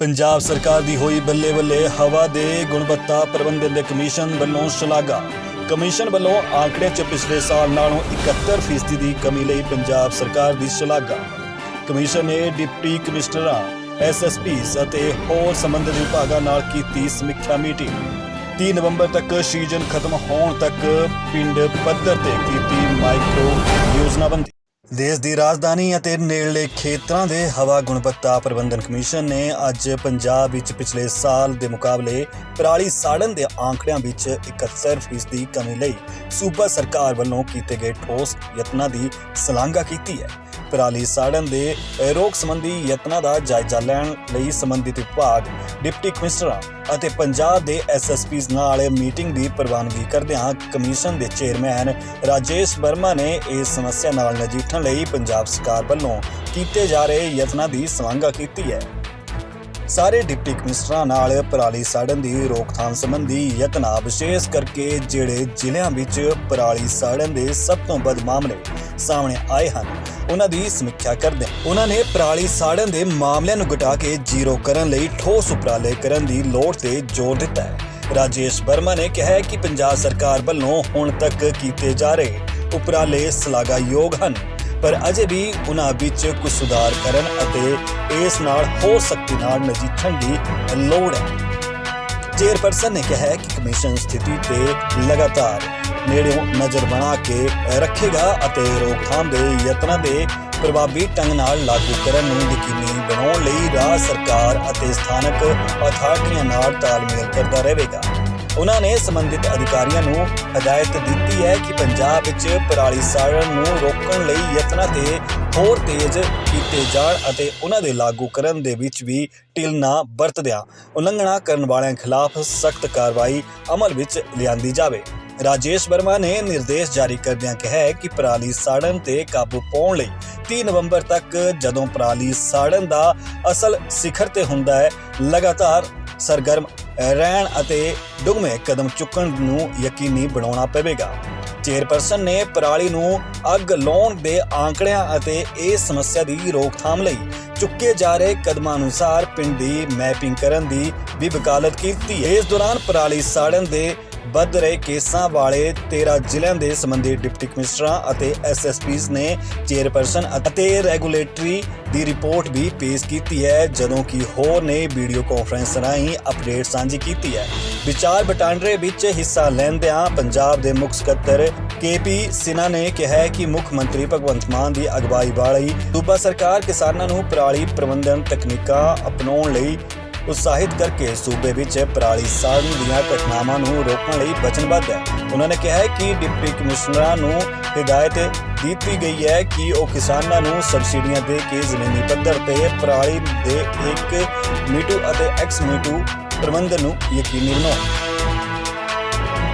ਪੰਜਾਬ ਸਰਕਾਰ ਦੀ ਹੋਈ ਬੱਲੇ ਬੱਲੇ ਹਵਾ ਦੇ ਗੁਣਵੱਤਾ ਪ੍ਰਬੰਧਨ ਦੇ ਕਮਿਸ਼ਨ ਵੱਲੋਂ ਸ਼ਲਾਘਾ। ਕਮਿਸ਼ਨ ਵੱਲੋਂ ਆંકੜੇ 'ਚ ਪਿਛਲੇ ਸਾਲ ਨਾਲੋਂ 71% ਦੀ ਕਮੀ ਲਈ ਪੰਜਾਬ ਸਰਕਾਰ ਦੀ ਸ਼ਲਾਘਾ। ਕਮਿਸ਼ਨ ਨੇ ਡਿਪਟੀ ਕਮਿਸ਼ਨਰਾਂ ਐਸਐਸਪੀਸ ਅਤੇ ਹੋਰ ਸੰਬੰਧਿਤ ਵਿਭਾਗਾਂ ਨਾਲ ਕੀਤੀ ਸਮੀਖਿਆ ਮੀਟਿੰਗ। 3 ਨਵੰਬਰ ਤੱਕ ਸੀਜ਼ਨ ਖਤਮ ਹੋਣ ਤੱਕ ਪਿੰਡ ਪੱਧਰ ਤੇ ਕੀਤੀ ਮਾਈਕਰੋ ਯੋਜਨਾਬੰਦੀ। ਦੇਸ਼ ਦੀ ਰਾਜਧਾਨੀ ਅਤੇ ਨੇੜਲੇ ਖੇਤਰਾਂ ਦੇ ਹਵਾ ਗੁਣਵੱਤਾ ਪ੍ਰਬੰਧਨ ਕਮਿਸ਼ਨ ਨੇ ਅੱਜ ਪੰਜਾਬ ਵਿੱਚ ਪਿਛਲੇ ਸਾਲ ਦੇ ਮੁਕਾਬਲੇ ਪਰਾਲੀ ਸਾੜਨ ਦੇ ਆંકੜਿਆਂ ਵਿੱਚ 71% ਦੀ ਕਮੀ ਲਈ ਸੂਬਾ ਸਰਕਾਰ ਵੱਲੋਂ ਕੀਤੇ ਗਏ ਠੋਸ ਯਤਨਾਂ ਦੀ ਸ਼ਲਾਘਾ ਕੀਤੀ ਹੈ। ਪਰਾਲੀ ਸਾੜਨ ਦੇ ਰੋਕ ਸੰਬੰਧੀ ਯਤਨਾਂ ਦਾ ਜਾਇਜ਼ਾ ਲੈਣ ਲਈ ਸੰਬੰਧਿਤ ਵਿਭਾਗ, ਡਿਪਟੀ ਕਮਿਸ਼ਨਰਾਂ ਅਤੇ ਪੰਜਾਬ ਦੇ ਐਸਐਸਪੀਸ ਨਾਲ ਮੀਟਿੰਗ ਦੀ ਪ੍ਰਵਾਨਗੀ ਕਰਦਿਆਂ ਕਮਿਸ਼ਨ ਦੇ ਚੇਅਰਮੈਨ ਰਾਜੇਸ਼ ਵਰਮਾ ਨੇ ਇਸ ਸਮੱਸਿਆ ਨਾਲ ਨਜਿੱਠਣ ਲਈ ਪੰਜਾਬ ਸਰਕਾਰ ਵੱਲੋਂ ਕੀਤੇ ਜਾ ਰਹੇ ਯਤਨਾਂ ਦੀ ਸ਼ਲਾਘਾ ਕੀਤੀ ਹੈ। ਸਾਰੇ ਡਿਪਟੀ ਕਮਿਸ਼ਨਰਾਂ ਨਾਲ ਪਰਾਲੀ ਸਾੜਨ ਦੀ ਰੋਕਥਾਮ ਸੰਬੰਧੀ ਯਤਨਾਂ ਵਿਸ਼ੇਸ਼ ਕਰਕੇ ਜਿਹੜੇ ਜ਼ਿਲ੍ਹਿਆਂ ਵਿੱਚ ਪਰਾਲੀ ਸਾੜਨ ਦੇ ਸਭ ਤੋਂ ਵੱਧ ਮਾਮਲੇ ਸਾਹਮਣੇ ਆਏ ਹਨ। ਉਹਨਾਂ ਦੀ ਸਮੀਖਿਆ ਕਰਦੇ ਉਹਨਾਂ ਨੇ ਪਰਾਲੀ ਸਾੜਨ ਦੇ ਮਾਮਲਿਆਂ ਨੂੰ ਘਟਾ ਕੇ ਜ਼ੀਰੋ ਕਰਨ ਲਈ ਠੋਸ ਉਪਰਾਲੇ ਕਰਨ ਦੀ ਲੋੜ ਤੇ ਜ਼ੋਰ ਦਿੱਤਾ ਹੈ। ਰਾਜੇਸ਼ ਵਰਮਾ ਨੇ ਕਿਹਾ ਹੈ ਕਿ ਪੰਜਾਬ ਸਰਕਾਰ ਵੱਲੋਂ ਹੁਣ ਤੱਕ ਕੀਤੇ ਜਾ ਰਹੇ ਉਪਰਾਲੇ ਸ਼ਲਾਘਾਯੋਗ ਹਨ, ਪਰ ਅਜੇ ਵੀ ਉਹਨਾਂ ਵਿੱਚ ਕੁਝ ਸੁਧਾਰ ਕਰਨ ਅਤੇ ਇਸ ਨਾਲ ਹੋਰ ਸਖਤੀ ਨਾਲ ਨਜਿੱਠਣ ਦੀ ਲੋੜ ਹੈ। ਚੇਅਰਪਰਸਨ ਨੇ ਕਿਹਾ ਕਿ ਕਮਿਸ਼ਨ ਸਥਿਤੀ ਤੇ ਲਗਾਤਾਰ ਨੇੜਿਓਂ ਨਜ਼ਰ ਬਣਾ ਕੇ ਰੱਖੇਗਾ ਅਤੇ ਰੋਕਥਾਮ ਦੇ ਯਤਨਾਂ ਦੇ ਪ੍ਰਭਾਵੀ ਢੰਗ ਨਾਲ ਲਾਗੂ ਕਰਨ ਨੂੰ ਯਕੀਨੀ ਬਣਾਉਣ ਲਈ ਰਾਜ ਸਰਕਾਰ ਅਤੇ ਸਥਾਨਕ ਅਥਾਰਟੀਆਂ ਨਾਲ ਤਾਲਮੇਲ ਕਰਦਾ ਰਹੇਗਾ। ਉਹਨਾਂ ਨੇ ਸੰਬੰਧਿਤ ਅਧਿਕਾਰੀਆਂ ਨੂੰ ਹਦਾਇਤ ਦਿੱਤੀ ਹੈ ਕਿ ਪੰਜਾਬ ਵਿੱਚ ਪਰਾਲੀ ਸਾੜਨ ਨੂੰ ਰੋਕਣ ਲਈ ਯਤਨਾਂ ਤੇ ਹੋਰ ਤੇਜ਼ ਕੀਤੇ ਜਾਣ ਅਤੇ ਉਹਨਾਂ ਦੇ ਲਾਗੂ ਕਰਨ ਦੇ ਵਿੱਚ ਵੀ ਢਿੱਲ ਨਾ ਵਰਤਦਿਆਂ ਉਲੰਘਣਾ ਕਰਨ ਵਾਲਿਆਂ ਖਿਲਾਫ ਸਖਤ ਕਾਰਵਾਈ ਅਮਲ ਵਿੱਚ ਲਿਆਂਦੀ ਜਾਵੇ। ਰਾਜੇਸ਼ ਵਰਮਾ ਨੇ ਨਿਰਦੇਸ਼ ਜਾਰੀ ਕਰਦਿਆਂ ਕਿਹਾ ਹੈ ਕਿ ਪਰਾਲੀ ਸਾੜਨ ਤੇ ਕਾਬੂ ਪਾਉਣ ਲਈ 3 ਨਵੰਬਰ ਤੱਕ ਜਦੋਂ ਪਰਾਲੀ ਸਾੜਨ ਦਾ ਅਸਲ ਸਿਖਰ ਤੇ ਹੁੰਦਾ ਹੈ, ਲਗਾਤਾਰ ਸਰਗਰਮ ਰਹਿਣ ਅਤੇ ਡੁਗਮੇ ਕਦਮ ਚੁੱਕਣ ਨੂੰ ਯਕੀਨੀ ਬਣਾਉਣਾ ਪਵੇਗਾ। ਚੇਅਰਪਰਸਨ ਨੇ ਪਰਾਲੀ ਨੂੰ ਅੱਗ ਲਾਉਣ ਦੇ ਆંકੜਿਆਂ ਅਤੇ ਇਸ ਸਮੱਸਿਆ ਦੀ ਰੋਕਥਾਮ ਲਈ ਚੁੱਕੇ ਜਾ ਰਹੇ ਕਦਮਾਂ ਅਨੁਸਾਰ ਪਿੰਡ ਦੀ ਮੈਪਿੰਗ ਕਰਨ ਦੀ ਵੀ ਵਕਾਲਤ ਕੀਤੀ। ਇਸ ਦੌਰਾਨ ਪਰਾਲੀ ਸਾੜਨ ਦੇ ਵੱਧ ਰਹੇ ਕੇਸਾਂ ਵਾਲੇ 13 ਜ਼ਿਲ੍ਹਿਆਂ ਦੇ ਸੰਬੰਧਿਤ ਡਿਪਟੀ ਕਮਿਸ਼ਨਰਾਂ ਅਤੇ ਐਸਐਸਪੀਸ ਨੇ ਚੇਅਰਪਰਸਨ ਅਤੇ ਰੈਗੂਲੇਟਰੀ ਦੀ ਰਿਪੋਰਟ ਵੀ ਪੇਸ਼ ਕੀਤੀ ਹੈ, ਜਦੋਂ ਕਿ ਹੋਰ ਨੇ ਵੀਡੀਓ ਕਾਨਫਰੰਸ ਰਾਹੀਂ ਅਪਡੇਟ ਸਾਂਝੀ ਕੀਤੀ ਹੈ। ਵਿਚਾਰ ਵਟਾਂਦਰੇ ਵਿੱਚ ਹਿੱਸਾ ਲੈਂਦਿਆਂ ਪੰਜਾਬ ਦੇ ਮੁੱਖ ਸਕੱਤਰ ਕੇਪੀ ਸਿਨਾ ਨੇ ਕਿਹਾ ਕਿ ਮੁੱਖ ਮੰਤਰੀ ਭਗਵੰਤ ਮਾਨ ਦੀ ਅਗਵਾਈ ਵਾਲੀ ਸੂਬਾ ਸਰਕਾਰ ਕਿਸਾਨਾਂ ਨੂੰ ਪਰਾਲੀ ਪ੍ਰਬੰਧਨ ਤਕਨੀਕਾਂ ਅਪਣਾਉਣ ਲਈ ਉਤਸ਼ਾਹਿਤ ਕਰਕੇ ਸੂਬੇ ਵਿੱਚ ਪਰਾਲੀ ਸਾੜਨ ਦੀਆਂ ਘਟਨਾਵਾਂ ਨੂੰ ਰੋਕਣ ਲਈ ਵਚਨਬੱਧ ਹੈ। ਉਹਨਾਂ ਨੇ ਕਿਹਾ ਹੈ ਕਿ ਡਿਪਟੀ ਕਮਿਸ਼ਨਰਾਂ ਨੂੰ ਹਦਾਇਤ ਦਿੱਤੀ ਗਈ ਹੈ ਕਿ ਉਹ ਕਿਸਾਨਾਂ ਨੂੰ ਸਬਸਿਡੀਆਂ ਦੇ ਕੇ ਜ਼ਮੀਨੀ ਪੱਧਰ ਤੇ ਪਰਾਲੀ ਦੇ ਇੱਕ ਮੀਟੂ ਅਤੇ ਐਕਸ ਮੀਟੂ ਪ੍ਰਬੰਧਨ ਨੂੰ ਯਕੀਨੀ ਬਣਾਉਣ।